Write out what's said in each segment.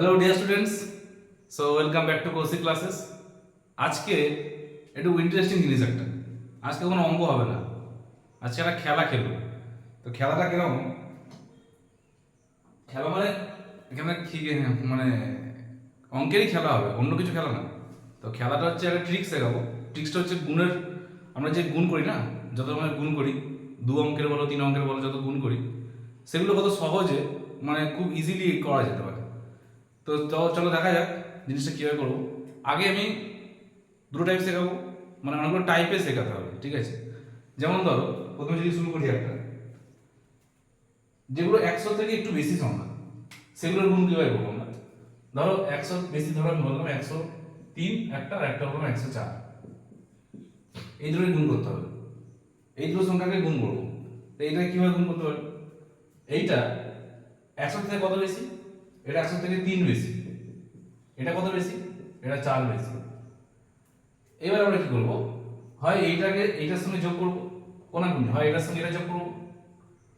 Hello dear students so welcome back to Koushik classes আজকে একটু interesting জিনিস একটা। আজকে কোনো অঙ্ক হবে না। আজকে একটা খেলা খেলব। তো খেলাটা কীরকম? খেলা মানে এখানে কি মানে অঙ্কেরই খেলা হবে, অন্য কিছু খেলা না। তো খেলাটা হচ্ছে একটা ট্রিক্স শেখাবো ট্রিক্সটা হচ্ছে গুণের। আমরা যে গুণ করি না, যত আমরা গুণ করি, দু অঙ্কের বলো, তিন অঙ্কের বলো, যত গুণ করি, সেগুলো কত সহজে মানে খুব ইজিলি করা যেতে পারে। তো চলো দেখা যাক জিনিসটা কীভাবে করব। আগে আমি দুটো টাইপ শেখাবো মানে অনেকগুলো টাইপে শেখাতে হবে, ঠিক আছে? যেমন ধরো, প্রথমে যদি শুরু করি একটা, যেগুলো একশো থেকে একটু বেশি সংখ্যা, সেগুলোর গুণ কীভাবে করব আমরা? ধরো, একশো বেশি ধরো, আমি বললাম একশো তিন একটা আর একটা বললাম একশো চার। এই দুটোই গুণ করতে হবে। এই দুটো সংখ্যাকে গুণ করব। তো এইটা কীভাবে গুণ করতে হবে? এইটা একশো থেকে কত বেশি? এটা একশো থেকে তিন বেশি। এটা কত বেশি? এটা চার বেশি। এবার আমরা কি করব? হয় এইটাকে এইটার সঙ্গে যোগ করব? কোনাকুনি। হয় এটার সঙ্গে এটা যোগ করব?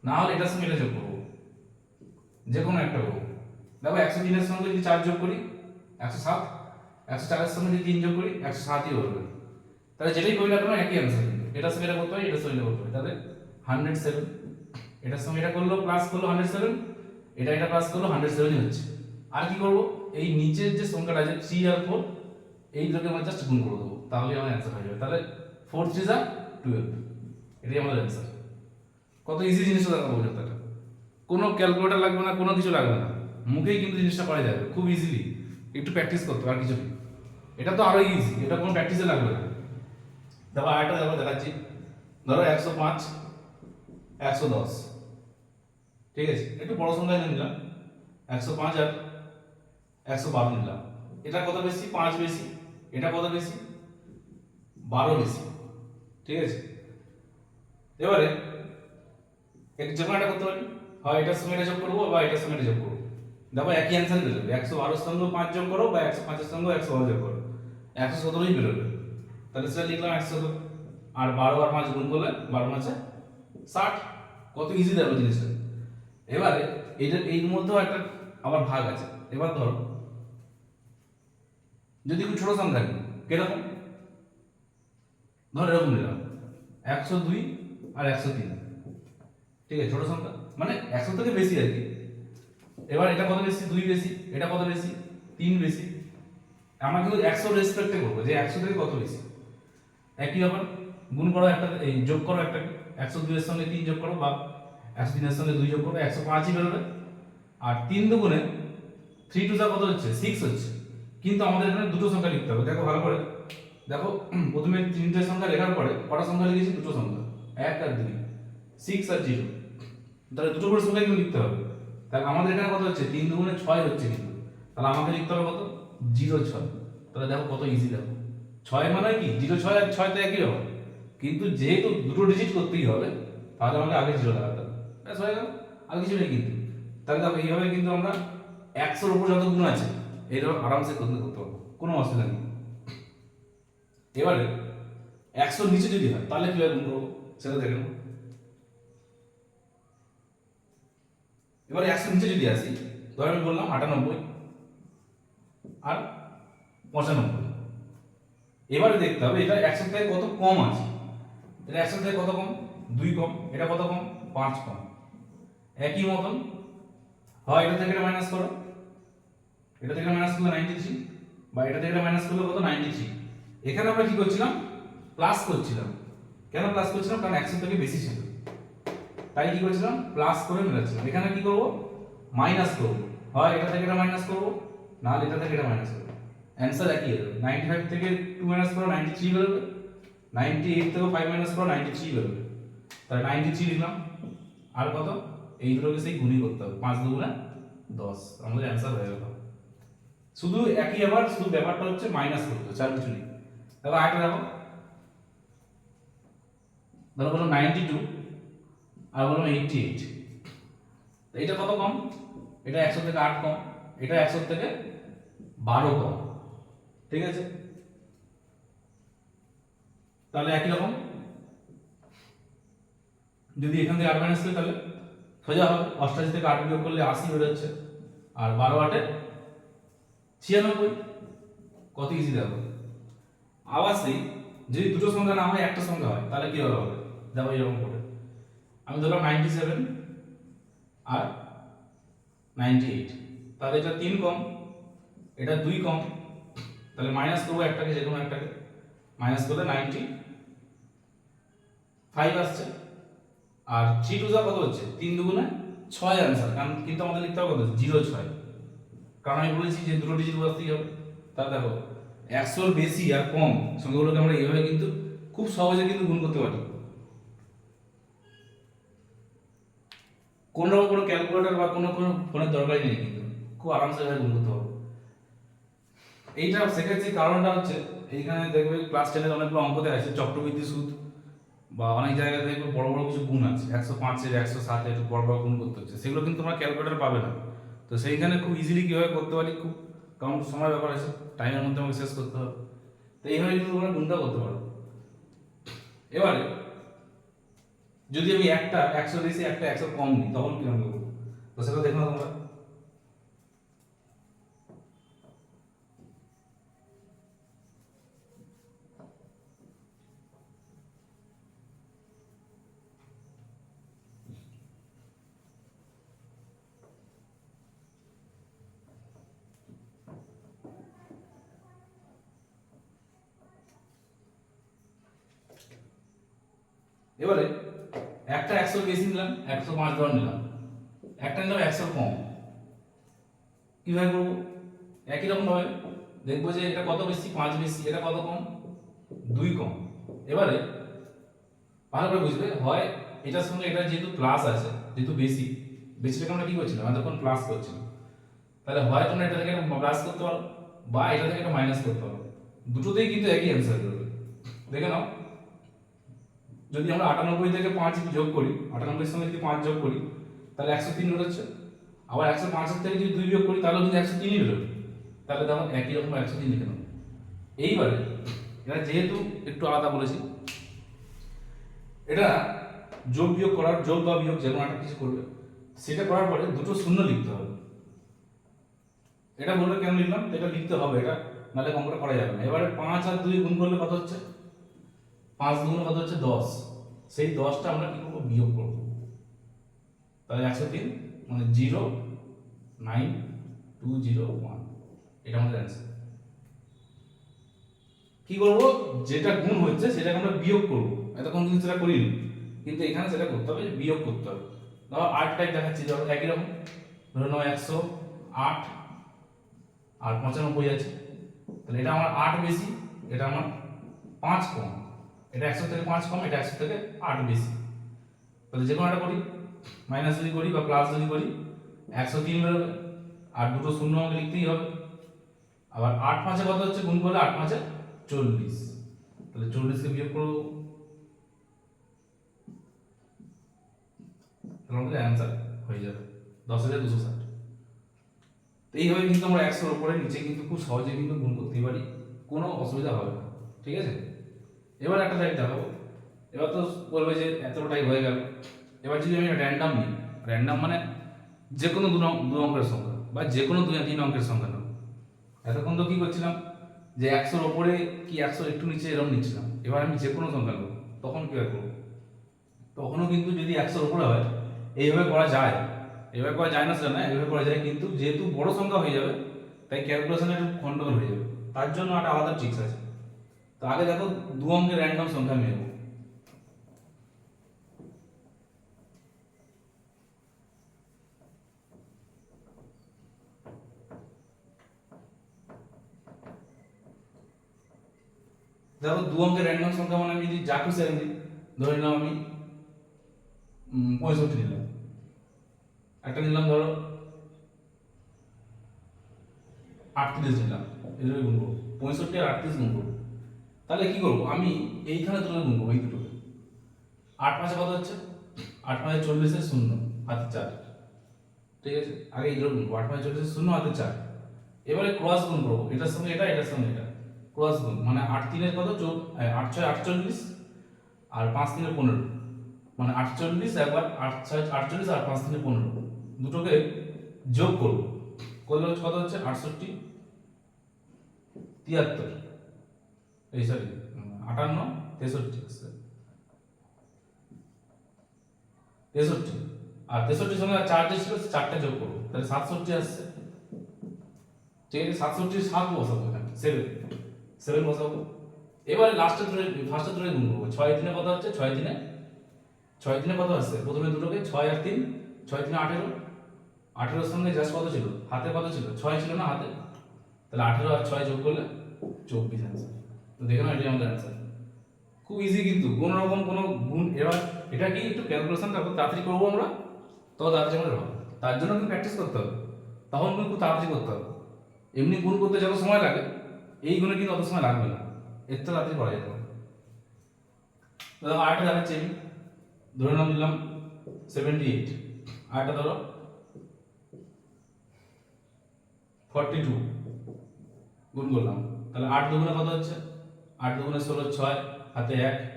না হলে এটার সঙ্গে এটা যোগ করব। যে কোনো একটা করব। দেখো একশো তিনের সঙ্গে যদি চার যোগ করি, একশো সাত। একশো চারের সঙ্গে যদি তিন যোগ করি, একশো সাতই হবে। তাহলে যেটাই করি না কেন একই অ্যান্সার এটার সঙ্গে এটা করতে হয়, এটার সঙ্গে এটা করতে হয়। তাহলে হান্ড্রেড সেভেন এটার সঙ্গে এটা করল প্লাস করল হান্ড্রেড সেভেন এটা এটা প্লাস করল হান্ড্রেড সেভেনই হচ্ছে। আর কি করব? এই নিচের যে সংখ্যাটা আছে থ্রি আর ফোর এই দুটোকে আমরা জাস্ট গুণ করে দেবো। তাহলে আমার অ্যান্সার হয়ে যাবে। তাহলে ফোর থ্রি যা টুয়েলভ এটাই আমাদের অ্যান্সার কত ইজি জিনিস দেখাবো এটা কোনো ক্যালকুলেটার লাগবে না, কোনো কিছু লাগবে না। মুখেই কিন্তু জিনিসটা করা যাবে, খুব ইজিলি একটু প্র্যাকটিস করতে আর কিছু এটা তো আরও ইজি এটা কোনো প্র্যাকটিসে লাগবে না। দেখো, আরেকটা দেখো, দেখাচ্ছি। ধরো একশো পাঁচ, একশো দশ। ঠিক আছে, একটু বড় সংখ্যায় নিলাম। একশো পাঁচ আর একশো বারো নিলাম। এটা কত বেশি? পাঁচ বেশি। এটা কত বেশি? বারো বেশি। ঠিক আছে? এবারে এক- যে কোনো একটা করতে পারি। হয় এটার সঙ্গে এটা যোগ করব বা এটার সঙ্গে এটা যোগ করব। দেখো একই অ্যান্সার বেরোবে একশো বারোর সঙ্গে পাঁচ যোগ করো বা একশো পাঁচের সঙ্গে একশো বারো যোগ করো। একশো সতেরোই বেরোবে। তাহলে সেটা লিখলাম একশো সতেরো আর বারো আর পাঁচ গুণ করলে বারো পাঁচে ষাট। কত ইজি দেখো জিনিসটা। এবারে এটা এর মধ্যেও একটা আবার ভাগ আছে। এবার ধরো, যদি খুব ছোট সংখ্যা নিই, কীরকম? ধরো এরকম নিলাম, একশো দুই আর একশো তিন। ঠিক আছে, ছোট সংখ্যা মানে একশো থেকে বেশি আর কি। এবার এটা কত বেশি? দুই বেশি, এটা কত বেশি? তিন বেশি। আমরা কিন্তু একশো রেসপেক্টে করব যে একশো থেকে কত বেশি। একই ব্যাপার, গুণ করো একটা যোগ করো একটা, একশো দুইয়ের সঙ্গে তিন যোগ করো বা একশো তিনের সঙ্গে দুই যোগ করো একশো পাঁচই বেরোবে। আর তিন দুগুণে থ্রি টু যা কত হচ্ছে? সিক্স হচ্ছে। কিন্তু আমাদের এখানে দুটো সংখ্যা লিখতে হবে। দেখো ভালো করে। দেখো, প্রথমে তিনটে সংখ্যা লেখার পরে কটা সংখ্যা লিখেছি? দুটো সংখ্যা। এক আর দুই। সিক্স আর জিরো তাহলে দুটো করে সংখ্যা কিন্তু লিখতে হবে। তাহলে আমাদের এখানে কত হচ্ছে? তিন দুগুণে ছয় হচ্ছে কিন্তু। তাহলে আমাকে লিখতে হবে কত? জিরো ছয়। তাহলে দেখো কত ইজি দেখো। ছয় মানে কি? জিরো ছয় আর ছয় তো একই ব্যাপার কিন্তু যেহেতু দুটো ডিজিট করতেই হবে, তাহলে আমাকে আগে জিরো লাগাতে হবে। ব্যাস হয়ে গেল। আর কিছু নেই কিন্তু। তাহলে দেখো, এইভাবে কিন্তু আমরা একশোর উপর যত গুণ আছে এইরকম আরামসে করতে করতে পারব। কোনো অসুবিধা নেই। এবারে, একশোর নিচে যদি হয়, তাহলে কীভাবে গুণ করব সেটা দেখে নেব এবারে একশো নিচে যদি আসি, ধর আমি বললাম আটানব্বই আর পঁচানব্বই। এবারে দেখতে হবে, এটা একশো থেকে কত কম আছে? এটা একশো থেকে কত কম? দুই কম। এটা কত কম? পাঁচ কম। একই মতন। হয় এটা থেকে মাইনাস করো। এটা থেকে মাইনাস করলে নাইনটি থ্রি বা এটা থেকে মাইনাস করলে কত? নাইনটি থ্রি এখানে আমরা কি করছিলাম? প্লাস করছিলাম। কেন প্লাস করছিলাম? কারণ একশো থেকে বেশি ছিল। তাই কি করেছিলাম? প্লাস করে মেলাচ্ছিলাম। এখানে কি করব? মাইনাস করব। হয় এটা থেকে এটা মাইনাস করব না হলে এটা থেকে এটা মাইনাস করব। অ্যান্সার একই হবে নাইনটি ফাইভ থেকে টু মাইনাস করো নাইনটি থ্রি বেরোবে। নাইনটি এইট থেকে ফাইভ মাইনাস করো নাইনটি থ্রি বেরোবে। তাহলে নাইনটি থ্রি লিখলাম। আর কত? এই দুটোকে সেই গুণই করতে হবে। পাঁচ দুগুণে দশ। আমাদের অ্যান্সার হয়ে গেল। শুধু একই আবার, শুধু ব্যাপারটা হচ্ছে মাইনাস করতে হচ্ছে আর কিছু নেই। দেখো আরেকটা দেখো। ধরো বলো নাইনটি টু আর বললাম এইটটি এইট এটা কত কম? এটা একশো থেকে আট কম, এটা একশো থেকে বারো কম। ঠিক আছে? তাহলে একই রকম। যদি এখান থেকে আট মাইনাস করি তাহলে সোজা হবে। অষ্টাশি থেকে আট বিয়োগ করলে আশি বেরোচ্ছে আর বারো আটে ছিয়ানব্বই। কত ইজি দেখো। আবার সেই, যদি দুটো সংখ্যা না হয়, একটা সংখ্যা হয়, তাহলে কীভাবে হবে দেখো এরকম করে। আমি ধরলাম নাইনটি সেভেন আর নাইনটি এইট তাহলে এটা তিন কম, এটা দুই কম। তাহলে মাইনাস করব একটাকে যে কোনো একটাকে। মাইনাস করলে নাইনটি ফাইভ আসছে। আর থ্রি টু যা কত হচ্ছে? তিন দুগুণে ছয় আনসার কারণ কিন্তু আমাদের লিখতে হবে কত জিরো ছয়। কারণ আমি বলেছি যে দুটো ডিজিট বসতেই হবে। তা দেখো, একশোর বেশি আর কম সংখ্যাগুলোকে আমরা এইভাবে কিন্তু খুব সহজে কিন্তু গুণ করতে পারি। কোনো রকম কোনো ক্যালকুলেটর বা কোনো কোনো ফোনের দরকারই নেই কিন্তু। খুব আরামসে এভাবে গুণ করতে হবে। এইটা শেখাচ্ছি কারণটা হচ্ছে, এইখানে দেখবে ক্লাস টেনের অনেকগুলো অঙ্কতে আছে, চক্রবৃদ্ধি সুদ বা অনেক জায়গায় দেখবে বড় বড় কিছু গুণ আছে। একশো পাঁচের, একশো সাতের বড় বড় গুণ করতে হচ্ছে। সেগুলো কিন্তু তোমরা ক্যালকুলেটর পাবে না। তো সেইখানে খুব ইজিলি কীভাবে করতে পারি? খুব কারণ সময় ব্যাপার আছে। টাইমের মধ্যে আমাকে শেষ করতে হবে। তো এইভাবে কিন্তু তোমরা গুণটা করতে পারো। এবারে, যদি আমি একটা, একশো বেশি, একটা একশো কম নিই, তখন কীরকম করব? তো সেটা দেখো তোমরা। এবারে একটা একশো বেশি নিলাম, একশো পাঁচ ধর নিলাম। একটা নিলাম একশো কম। কীভাবে করব? একই রকম ভাবে দেখব যে এটা কত বেশি, পাঁচ বেশি, এটা কত কম? দুই কম। এবারে ভালো করে বুঝবে, হয় এটার সঙ্গে এটা যেহেতু প্লাস আছে, যেহেতু বেশি, বেশিটাকে আমরা কি করছিলাম? তখন প্লাস করছিলাম। তাহলে হয় তোমরা এটা থেকে প্লাস করতে পারো, বা এটা থেকে একটা মাইনাস করতে পারো। দুটোতেই কিন্তু একই অ্যান্সার করবে। দেখে নাও। যদি আমরা আটানব্বই থেকে পাঁচ যোগ করি আটানব্বই সঙ্গে যদি পাঁচ যোগ করি, তাহলে একশো তিন বেরোচ্ছে। আবার একশো পাঁচের থেকে যদি দুই বিয়োগ করি, তাহলে কিন্তু একশো তিনই বেরোবে। তাহলে দেখো একই রকম একশো তিন লিখে নেব এইবারে এটা যেহেতু একটু আলাদা বলেছি, এটা যোগ বিয়োগ করার, যোগ বা বিয়োগ যে কোনো একটা কিছু করবে। সেটা করার পরে দুটো শূন্য লিখতে হবে। এটা বলবে কেন লিখলাম? এটা লিখতে হবে এটা, নাহলে অঙ্কটা করা যাবে না। এবারে পাঁচ আর দুই গুণ করলে কত হচ্ছে? পাঁচ দুগুণ কত হচ্ছে দশ? সেই দশটা আমরা কি করব? বিয়োগ করব। তাহলে একশো তিন মানে zero, nine, two, zero, one. এটা আমাদের অ্যান্সার কি করব? যেটা গুণ হচ্ছে সেটাকে আমরা বিয়োগ করব। এতক্ষণ কিন্তু সেটা করিনি। কিন্তু এখানে সেটা করতে হবে, বিয়োগ করতে হবে। ধরো আট টাইপ দেখাচ্ছি, ধরো একই রকম। ধরে নাও একশো আট, আর পঁচানব্বই আছে। তাহলে এটা আমার আট বেশি, এটা আমার পাঁচ কম। এটা একশো থেকে পাঁচ কম, এটা একশো থেকে আট বেশি। তাহলে যে কোনো একটা করি। মাইনাস যদি করি বা প্লাস যদি করি, একশো তিন বেরোবে আর দুটো শূন্য আমাকে লিখতেই হবে। আবার আট পাঁচে কত হচ্ছে? গুণ করলে আট পাঁচে চল্লিশ। তাহলে চল্লিশকে বিয়োগ করব। আমাদের অ্যান্সার হয়ে যাবে। দশ হাজার দুশো ষাট। তো এইভাবে কিন্তু আমরা একশোর উপরে নিচে কিন্তু খুব সহজে কিন্তু গুণ করতে পারি। কোনো অসুবিধা হবে না। ঠিক আছে? এবার একটা টাইপ দেখাবো এবার তো বলবে যে এতটাই হয়ে গেল। এবার যদি আমি র্যান্ডাম নিই র্যান্ডাম মানে যে কোনো দু দু অঙ্কের সংখ্যা বা যে কোনো দু তিন অঙ্কের সংখ্যা নেব এতক্ষণ তো কী করছিলাম? যে একশোর ওপরে কি একশোর একটু নিচে এরকম নিচ্ছিলাম। এবার আমি যে কোনো সংখ্যা নেব, তখন কী করব? তখনও কিন্তু যদি একশোর ওপরে হয়, এইভাবে করা যায়। এইভাবে করা যায় না সেটা না এইভাবে করা যায় কিন্তু যেহেতু বড় সংখ্যা হয়ে যাবে, তাই ক্যালকুলেশনে একটু গন্ডগোল হয়ে যাবে। তার জন্য একটা আলাদা ট্রিক্স আছে। তো আগে দেখো দু অঙ্কের র্যান্ডম সংখ্যা আমি নেব। দেখো দু অঙ্কের র্যান্ডম সংখ্যা মানে আমি যদি যা খুশি আমি ধরে নিলাম আমি পঁয়ষট্টি নিলাম। একটা নিলাম ধরো, আটত্রিশ নিলাম। এভাবে গুণ পঁয়ষট্টি আর আটত্রিশ গুণ তাহলে কি করব? আমি এইখানে গুণ করব এই দুটোকে। আট পাঁচে কত হচ্ছে? আট পাঁচে চল্লিশে শূন্য, হাতে চার। ঠিক আছে? আগে এই দুটো গুণ আট পাঁচে চল্লিশে শূন্য, হাতে চার। এবারে ক্রস গুণ করব। এটার সঙ্গে এটা, এটার সঙ্গে এটা। ক্রস গুণ মানে আট তিনের কত? আট ছয় আটচল্লিশ, আর পাঁচ তিনে পনেরো। মানে আটচল্লিশ একবার আট ছয় আটচল্লিশ আর পাঁচ তিনে পনেরো। দুটোকে যোগ করব। করলে কত হচ্ছে? আটষট্টি। তিয়াত্তর। এই সরি আটান্ন, তেষট্টি তেষট্টি। আর তেষট্টির সঙ্গে আর চার যে ছিল চারটে যোগ করব। তাহলে সাতষট্টি আসছে। ঠিক আছে, সাতষট্টি সাত বসাবো এখানে সেভেন সেভেন বসাবো। এবারে লাস্টে ধরে ফার্স্টে ধরে গুণ করব। ছয় দিনে কত হচ্ছে? ছয় দিনে ছয় দিনে কত আসছে? প্রথমে দুটোকে ছয় আর তিন, ছয় দিনে আঠেরো। আঠেরোর সঙ্গে জাস্ট কত ছিল? হাতে কত ছিল? ছয় ছিল না হাতে। তাহলে আঠেরো আর ছয় যোগ করলে চব্বিশ অ্যান্সার তো দেখে নাও এটাই আমাদের অ্যান্সার খুব ইজি কিন্তু, কোনো রকম কোনো গুণ, এবার এটা কি একটু ক্যালকুলেশন তারপর তাড়াতাড়ি করব আমরা? তত তাড়াতাড়ি আমাদের হবে। তার জন্য কিন্তু প্র্যাকটিস করতে হবে। তখন কিন্তু খুব তাড়াতাড়ি করতে হবে। এমনি গুণ করতে যত সময় লাগে, এই গুণে কিন্তু অত সময় লাগবে না। এর তো তাড়াতাড়ি করা যেতে পারে। আরেকটা দেখাচ্ছি আমি। ধরে নাম দিলাম সেভেন্টি এইট আরেকটা ধরো ফর্টি টু গুণ করলাম। তাহলে আট দুগুণে কত হচ্ছে? আট দুগুণে ষোলো ছয়, হাতে এক।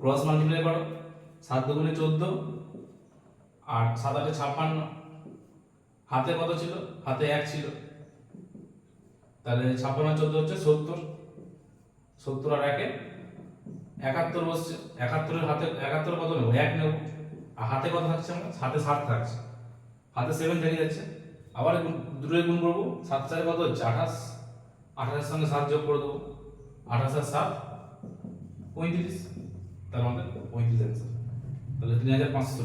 ক্রস মাল্টিপ্লাই করো? সাত দুগুণে চোদ্দ আর সাত আটে ছাপ্পান্ন। হাতে কত ছিল? হাতে এক ছিল। তাহলে ছাপ্পান্ন, চোদ্দ হচ্ছে সত্তর। সত্তর আর একে একাত্তর বসছে। একাত্তরের হাতে, একাত্তর কত নেব? এক নেব। আর হাতে কত থাকছে আমার? হাতে সাত থাকছে। হাতে সেভেন থেকে যাচ্ছে। আবার দুটোই গুণ করব। সাত চারে কত হচ্ছে? আঠাশ। আঠাশের সঙ্গে সাত যোগ করে দেবো। আঠাশ আর সাত। পঁয়ত্রিশ। তার মধ্যে পঁয়ত্রিশ অ্যান্সার তাহলে তিন হাজার পাঁচশো।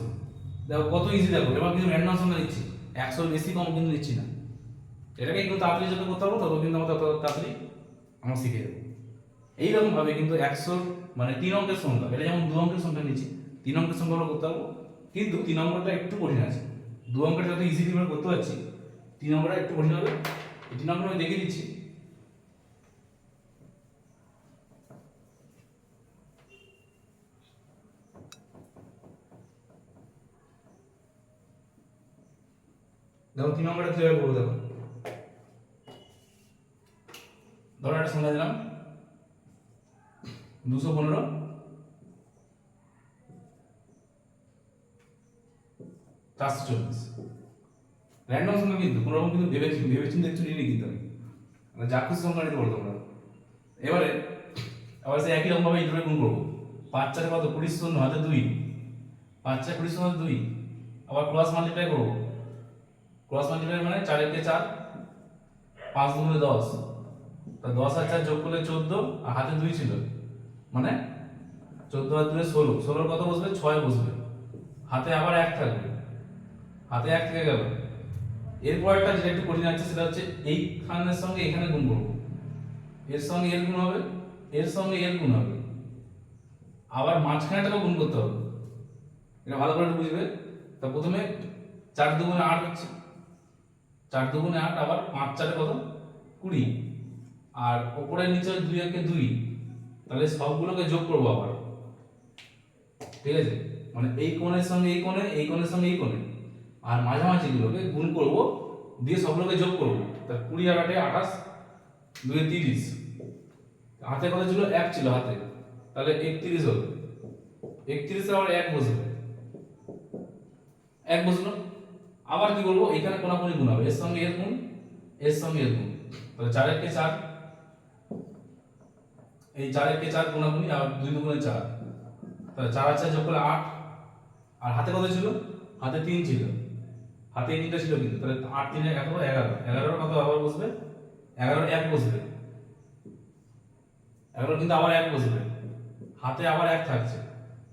দেখো কত ইজি দেখো। এবার কিন্তু র্যান্ডম সঙ্গে নিচ্ছি একশোর বেশি কম কিন্তু নিচ্ছি না। এটাকে কিন্তু তাড়াতাড়ি যত করতে পারব, তত কিন্তু আমরা তত তাড়াতাড়ি আমরা শিখে যাব। এইরকম ভাবে কিন্তু একশোর মানে তিন অঙ্কের সংখ্যা, এটা যেমন দু অঙ্কের সংখ্যা নিচ্ছি, তিন অঙ্কের সংখ্যা আমরা করতে পারব। কিন্তু তিন অঙ্কটা একটু কঠিন আছে। দু অঙ্কটা যত ইজিলি আমরা করতে পারছি, তিন অঙ্কটা একটু কঠিন হবে। তিন অঙ্কটা আমি দেখিয়ে দিচ্ছি। দেখো, তিন নম্বরটা কীভাবে করব, দেখো। ধরো একটা সংখ্যা দিলাম। দুশো পনেরো। চারশো চল্লিশ। র্যান্ডম সংখ্যা কিন্তু, কোনো রকম কিন্তু ভেবে ভেবে চিন্তে একটু নিয়ে কিন্তু আমি। মানে যা খুশি সংখ্যা নিতে পারতো আমরা এবারে, আবার সে একই রকমভাবে এই দুটো গুণ করব। পাঁচ চারে কত? কুড়ি শূন্য, হাতে দুই। পাঁচ চার কুড়ি শূন্য দুই। আবার ক্রস মাল্টিপ্লাই করব। ক্রস মাল্টিপ্লাই মানে চার একে চার, পাঁচ দুগুণে দশ। তা দশ আর চার যোগ করলে চোদ্দ, আর হাতে দুই ছিল। মানে চোদ্দ আর দুয়ে ষোলো। ষোলোর কত বসবে? ছয় বসবে। হাতে আবার এক থাকবে। হাতে এক থেকে গেল। এরপরটা যেটা একটু কঠিন আছে, সেটা হচ্ছে এইখানের সঙ্গে এখানে গুণ করব। এর সঙ্গে এর গুণ হবে, এর সঙ্গে এর গুণ হবে। আবার মাঝখানেটাকেও গুণ করতে হবে। এটা ভালো করে বুঝবে। তা প্রথমে চার দুগুণে আট হচ্ছে। চার দুগুণে আট আবার পাঁচ চারে কত? কুড়ি। আর ওপরে নিচে দুই একে দুই। তাহলে সবগুলোকে যোগ করব আবার। ঠিক আছে? মানে এই কোণের সঙ্গে এই কোণে, এই কোণের সঙ্গে এই কোণে। আর মাঝামাঝিগুলোকে গুণ করব, দিয়ে সবগুলোকে যোগ করব। তা কুড়ি আর আটে আঠাশ, দুয়ে তিরিশ। হাতে কত ছিল? এক ছিল হাতে। তাহলে একত্রিশ হলো একত্রিশে আবার এক বসবে। এক বসল? আবার কি বলব? এখানে কোনাকুনি গুণ হবে। এর সঙ্গে এর গুণ, এর সঙ্গে এর গুণ। তাহলে চার একে চার। এই চার একে চার কোনাকুনি আর দুই দুগুণে চার। তাহলে চার আর চার যোগ আট। আর হাতে কত ছিল? হাতে তিন ছিল। হাতে তিনটা ছিল কিন্তু। তাহলে আট তিনে এগারো এগারো। এগারোর কত আবার বসবে? এগারো এক বসবে। এগারো কিন্তু আবার এক বসবে। হাতে আবার এক থাকছে।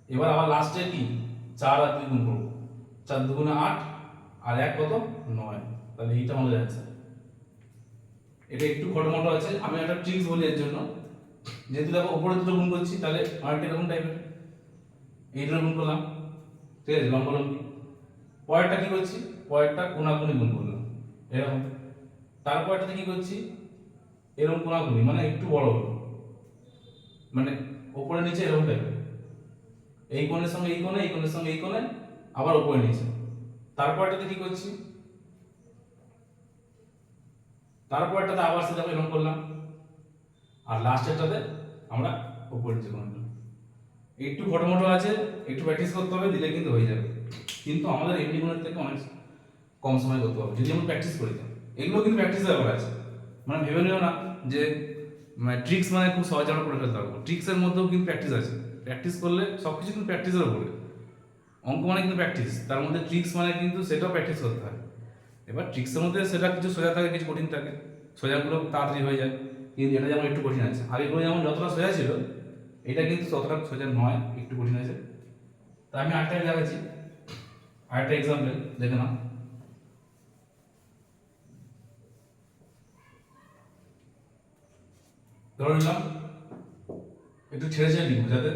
এবার আবার লাস্টে কি? চার আর দুই গুণ করব। চার দুগুণে আট আর এক কত নয়। তাহলে এইটা আমাদের অ্যান্সার এটা একটু খটোমটো আছে। আমি একটা ট্রিক্স বলি এর জন্য। যেহেতু দেখো উপরে দুটো গুণ করছি, তাহলে অনেকটা এরকম টাইপের এই দুটো গুণ করলাম। ঠিক আছে, লম্বা লম্বি। পরেরটা কি করছি? পরেরটা কোনাকুনি গুণ করলাম। এরকম। তারপরটাতে কি করছি? এরকম কোনাকুনি মানে একটু বড় হলো। মানে ওপরে নিচে এরকম টাইপের এই কোণের সঙ্গে এই কোণে, এই কোণের সঙ্গে এই কোণে, আবার উপরে নিচে। তারপরটাতে কি করছি? তারপরটাতে আবার সেটা এরকম করলাম। আর লাস্টেরটাতে আমরা উপরে নিচে করলাম একটু ফটোমটো আছে, একটু প্র্যাকটিস করতে হবে, দিলে কিন্তু হয়ে যাবে। কিন্তু আমাদের এমনি গুণের থেকে অনেক কম সময় করতে হবে। যদি আমরা প্র্যাকটিস করি এগুলো কিন্তু প্র্যাকটিসের ব্যাপার আছে। মানে ভেবে নিও না যে মানে ট্রিক্স মানে খুব সহজে আমরা করে ফেলতে পারব। ট্রিক্সের মধ্যেও কিন্তু প্র্যাকটিস আছে। প্র্যাকটিস করলে সব কিছু কিন্তু প্র্যাকটিসের উপরে। অঙ্ক মানে কিন্তু প্র্যাকটিস তার মধ্যে ট্রিক্স মানে কিন্তু সেটাও প্র্যাকটিস করতে হয়। এবার ট্রিক্সের মধ্যে সেটা কিছু সোজা থাকে, কিছু কঠিন থাকে, সোজাগুলো তাড়াতাড়ি হয়ে যায়। কিন্তু এটা যেমন একটু কঠিন আছে আগেগুলো যেমন যতটা সোজা ছিল, এটা কিন্তু ততটা সোজা নয়, একটু কঠিন আছে তা আমি আরেকটা দেখাচ্ছি। আরেকটা এক্সাম্পল দেখে নাও। ধরে নিলাম, একটু ছেড়ে ছেড়ে লিখব যাতে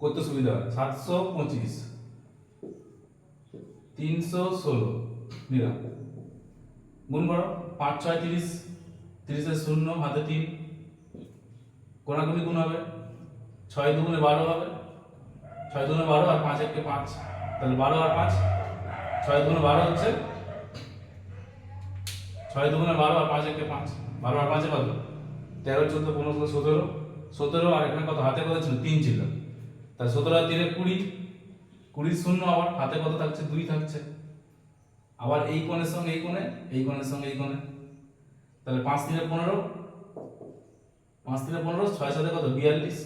করতে সুবিধা হয়। সাতশো পঁচিশ। তিনশো ষোলো। নিলাম। গুণ করো, পাঁচ, ছয়, তিরিশ। তিরিশের শূন্য, হাতে তিন। কোনাকুনি গুণ হবে। ছয় দুগুণে বারো হবে। ছয় দুগুণে বারো আর পাঁচ একে পাঁচ। তাহলে বারো আর পাঁচ। ছয় দুগুণে বারো হচ্ছে? ছয় দুগুণে বারো আর পাঁচ একে পাঁচ। বারো আর পাঁচে কত? তেরো, চোদ্দ, পনেরো সতেরো। সতেরো আর এখানে কত? হাতে কত ছিল? তিন ছিল। তাহলে সতেরো আর তিনে কুড়ি। কুড়ি শূন্য আবার হাতে কত থাকছে? দুই থাকছে। আবার এই কোণের সঙ্গে এই কোণে এই কোণের সঙ্গে এই কোণে। তাহলে পাঁচ তিনে পনেরো পাঁচ তিনে পনেরো ছয় সাথে কত? বিয়াল্লিশ।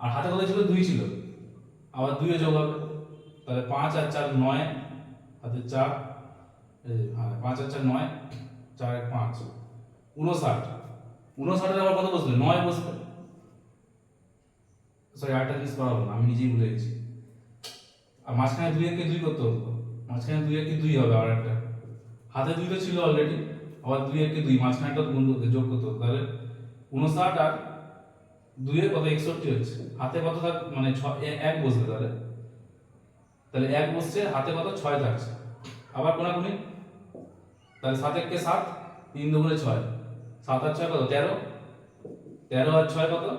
আর হাতে কত ছিল? দুই ছিল। আবার দুইয়ে যোগ হবে। তাহলে পাঁচ আর চার নয় হাতে চার হ্যাঁ পাঁচ আর চার নয় চার এক পাঁচ। উনষাট উনষাটের আবার কত বসবে? নয় বসবে। সরি আরেকটা জিনিস করা হলো না, আমি নিজেই ভুলে গেছি। আর মাঝখানে দুই একে দুই করতে হতো মাঝখানে দুই একে দুই হবে আবার একটা। হাতে দুই তো ছিল অলরেডি আবার দুই একে দুই মাঝখানেটা গুণ করতে, যোগ করতে হতো তাহলে উনষাট আর দুইয়ে কত? একষট্টি হচ্ছে। হাতে কত থাক মানে ছ- এক বসবে তাহলে। তাহলে এক বসছে, হাতে কত? ছয় থাকছে। আবার কোনাকুনি? তাহলে সাত এককে সাত, তিন দুগুণে ছয়। সাত আর ছয় কত? তেরো। তেরো আর ছয় কত?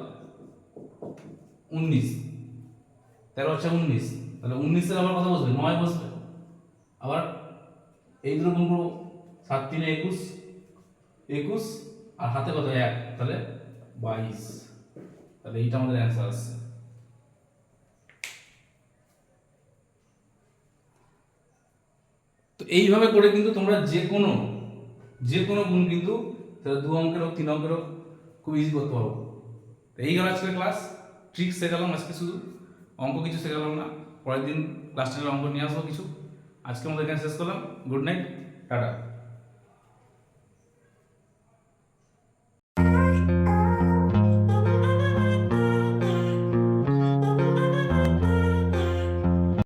উনিশ। তেরো আর ছয় উনিশ। তাহলে উনিশের আবার কথা বসবে? নয় বসবে। আবার এই দুটো গুণ করব, সাত তিনে একুশ একুশ, আর হাতে কত? এক। তাহলে বাইশ। তাহলে এইটা আমাদের অ্যান্সার আসছে। তো এইভাবে করে কিন্তু তোমরা যে কোনো যে কোনো গুণ কিন্তু সেটা দু অঙ্কের হোক, তিন অঙ্কের হোক, খুব ইজি করতে পারব এই গেল আজকের ক্লাস ট্রিক্স শেখালাম আজকে শুধু। অঙ্ক কিছু শেখালাম না। পরের দিন ক্লাস টেনের অঙ্ক নিয়ে আসব কিছু। আজকে আমাদের এখানে শেষ করলাম। Good night tata